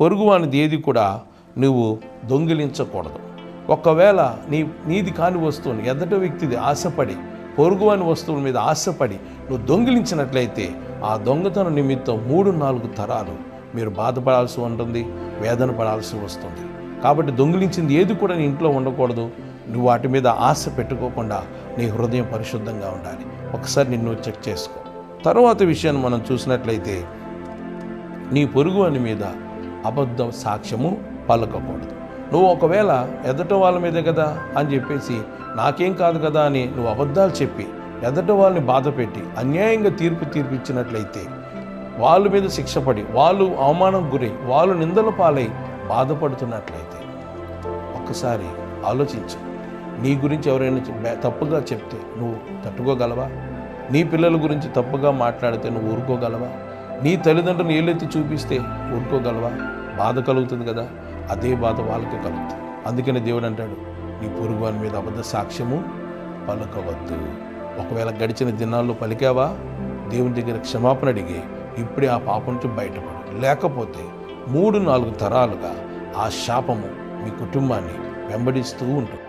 పొరుగువానిది ఏది కూడా నువ్వు దొంగిలించకూడదు. ఒకవేళ నీ నీది కాని వస్తువుని ఎదట వ్యక్తిది ఆశపడి పొరుగువాని వస్తువుల మీద ఆశపడి నువ్వు దొంగిలించినట్లయితే ఆ దొంగతనం నిమిత్తం మూడు నాలుగు తరాలు మీరు బాధపడాల్సి ఉంటుంది వేదన పడాల్సి వస్తుంది. కాబట్టి దొంగిలించింది ఏది కూడా నీ ఇంట్లో ఉండకూడదు. నువ్వు వాటి మీద ఆశ పెట్టుకోకుండా నీ హృదయం పరిశుద్ధంగా ఉండాలి. ఒకసారి నిన్ను చెక్ చేసుకో. తర్వాత విషయాన్ని మనం చూసినట్లయితే నీ పొరుగు అని మీద అబద్ధ సాక్ష్యము పలకకూడదు. నువ్వు ఒకవేళ ఎదట వాళ్ళ మీదే కదా అని చెప్పేసి నాకేం కాదు కదా అని నువ్వు అబద్ధాలు చెప్పి ఎదట వాళ్ళని బాధపెట్టి అన్యాయంగా తీర్పు తీర్పిచ్చినట్లయితే వాళ్ళ మీద శిక్షపడి వాళ్ళు అవమానం గురై వాళ్ళు నిందల పాలై బాధపడుతున్నట్లయితే ఒక్కసారి ఆలోచించు. నీ గురించి ఎవరైనా తప్పుగా చెప్తే నువ్వు తట్టుకోగలవా? నీ పిల్లల గురించి తప్పుగా మాట్లాడితే నువ్వు ఊరుకోగలవా? నీ తల్లిదండ్రులను ఏళ్ళెత్తి చూపిస్తే ఊరుకోగలవా బాధ కలుగుతుంది కదా. అదే బాధ వాళ్ళకి కలుగుతుంది. అందుకని దేవుడు అంటాడు నీ పొరుగు వాని మీద అబద్ధ సాక్ష్యము పలకవద్దు. ఒకవేళ గడిచిన దినాల్లో పలికావా? దేవుని దగ్గర క్షమాపణ అడిగి ఇప్పుడే ఆ పాపం నుంచి బయటపడు. లేకపోతే మూడు నాలుగు తరాలుగా ఆ శాపము మీ కుటుంబాన్ని వెంబడిస్తూ ఉంటుంది.